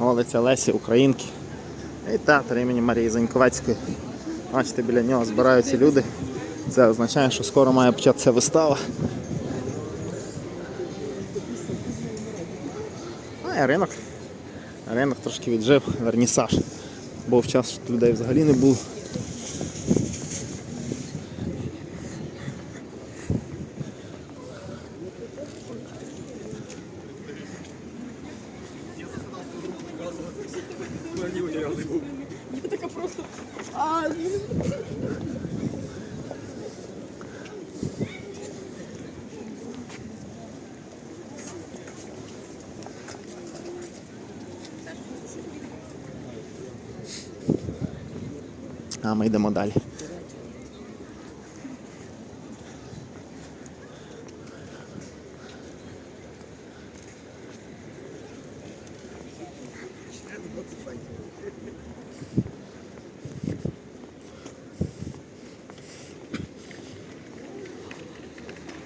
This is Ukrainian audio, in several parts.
Вулиця Лесі Українки. І театр імені Марії Заньковецької. Бачите, біля нього збираються люди. Це означає, що скоро має початися вистава. А і ринок. Ринок трошки віджив, вернісаж. Був час, що людей взагалі не було. Я така просто. А, А ми йдемо далі.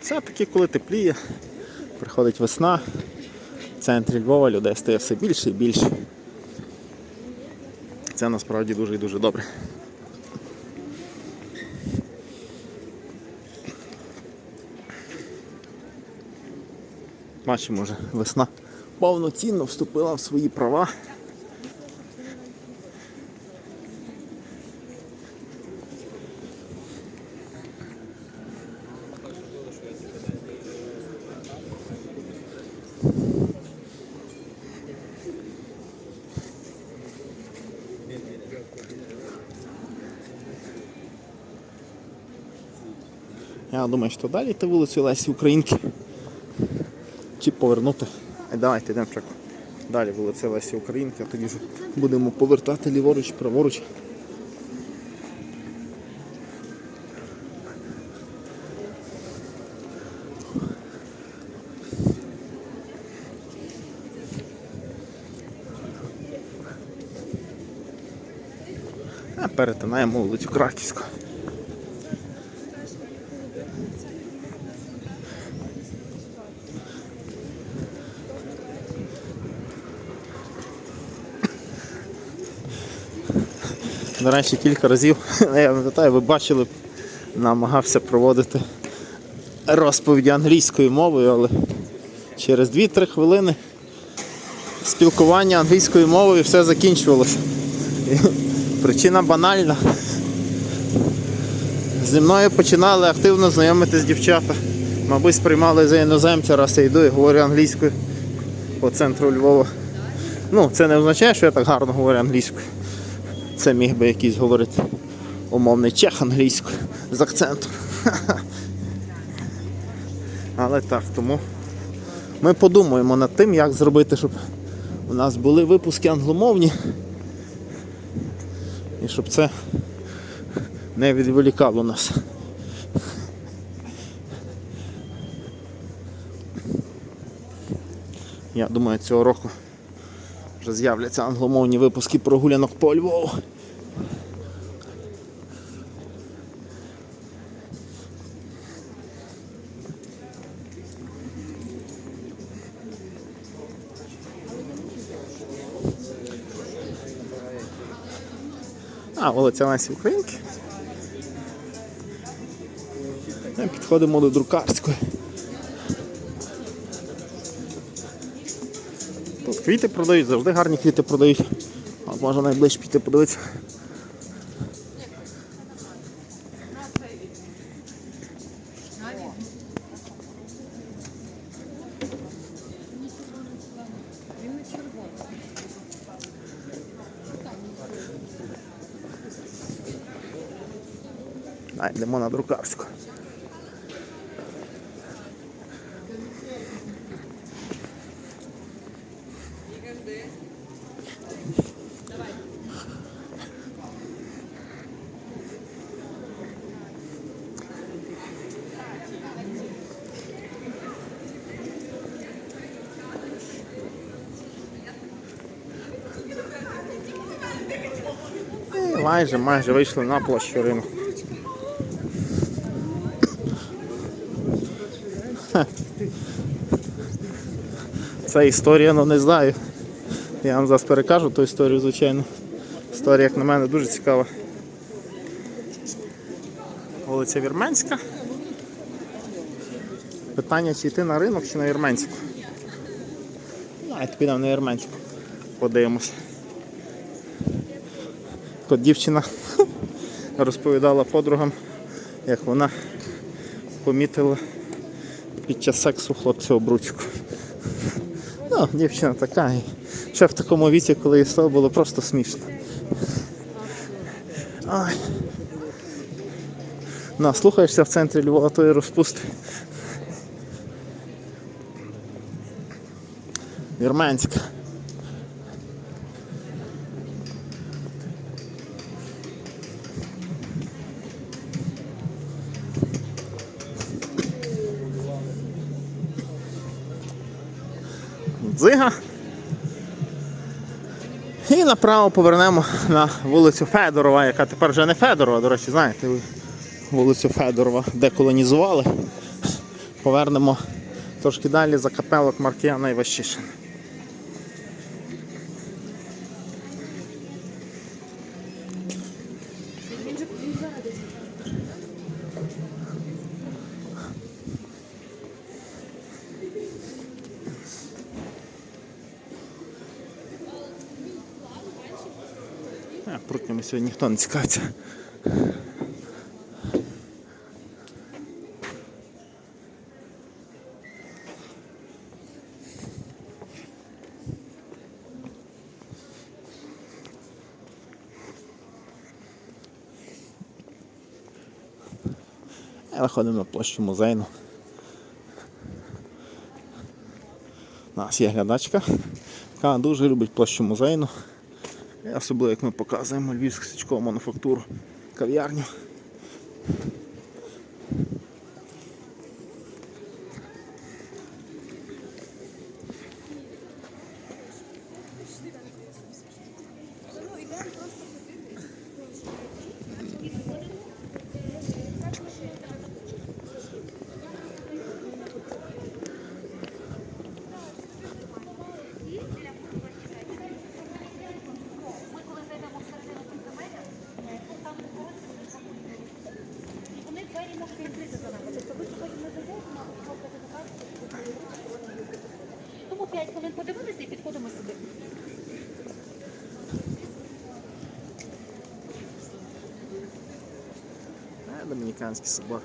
Все-таки, коли тепліє, приходить весна, в центрі Львова людей стає все більше і більше. Це насправді дуже і дуже добре. Бачимо вже весна повноцінно вступила в свої права. Я думаю, що далі йти вулицю Лесі Українки. Чи повернути. Е, Давайте йдемо так. Далі вулиця Лесі Українки, а тоді вже будемо повертати ліворуч, праворуч. Перетинаємо вулицю Краківську. До речі, кілька разів, я пам'ятаю, ви бачили, намагався проводити розповіді англійською мовою, але через 2-3 хвилини спілкування англійською мовою все закінчувалося. Причина банальна. Зі мною починали активно знайомитись дівчата. Мабуть, сприймали за іноземця, раз я йду і говорю англійською по центру Львова. Ну, це не означає, що я так гарно говорю англійською. Це міг би якийсь говорити умовний чех англійською з акцентом. Але так, тому ми подумаємо над тим, як зробити, щоб у нас були випуски англомовні. І щоб це не відволікало нас. Я думаю, цього року вже з'являться англомовні випуски прогулянок по Львову. А, вулиця Лесі Українки. Ми підходимо до друкарської. Тут квіти продають, завжди гарні квіти продають. От можна найближче піти подивитися. А, йдемо на друкарську. Майже, майже вийшли на площу ринку. Це історія, ну не знаю. Я вам зараз перекажу ту історію, звичайно. Історія, як на мене, дуже цікава. Вулиця Вірменська. Питання, чи йти на ринок, чи на Вірменську. Давайте підемо на Вірменську. Подивимося. От дівчина розповідала подругам, як вона помітила під час сексу хлопця обручку. Ну, дівчина така. Ще в такому віці, коли їй став, було просто смішно. Ай. На, слухаєшся в центрі Львова, то і розпусти. Вірменська. Дзига. І направо повернемо на вулицю Федорова, яка тепер вже не Федорова, до речі, знаєте, вулицю Федорова деколонізували. Повернемо трошки далі за капелок Маркіяна і прутнями сьогодні ніхто не цікавиться. Виходимо на площу музейну. У нас є глядачка, яка дуже любить площу музейну. Особливо як ми показуємо Львівську січкову мануфактуру кав'ярню. Вони двері можуть відкрити за нами. Тобто ви сьогодні не зайдете, тому 5 хвилин подивилися і підходимо сюди. Е, Домініканський собор.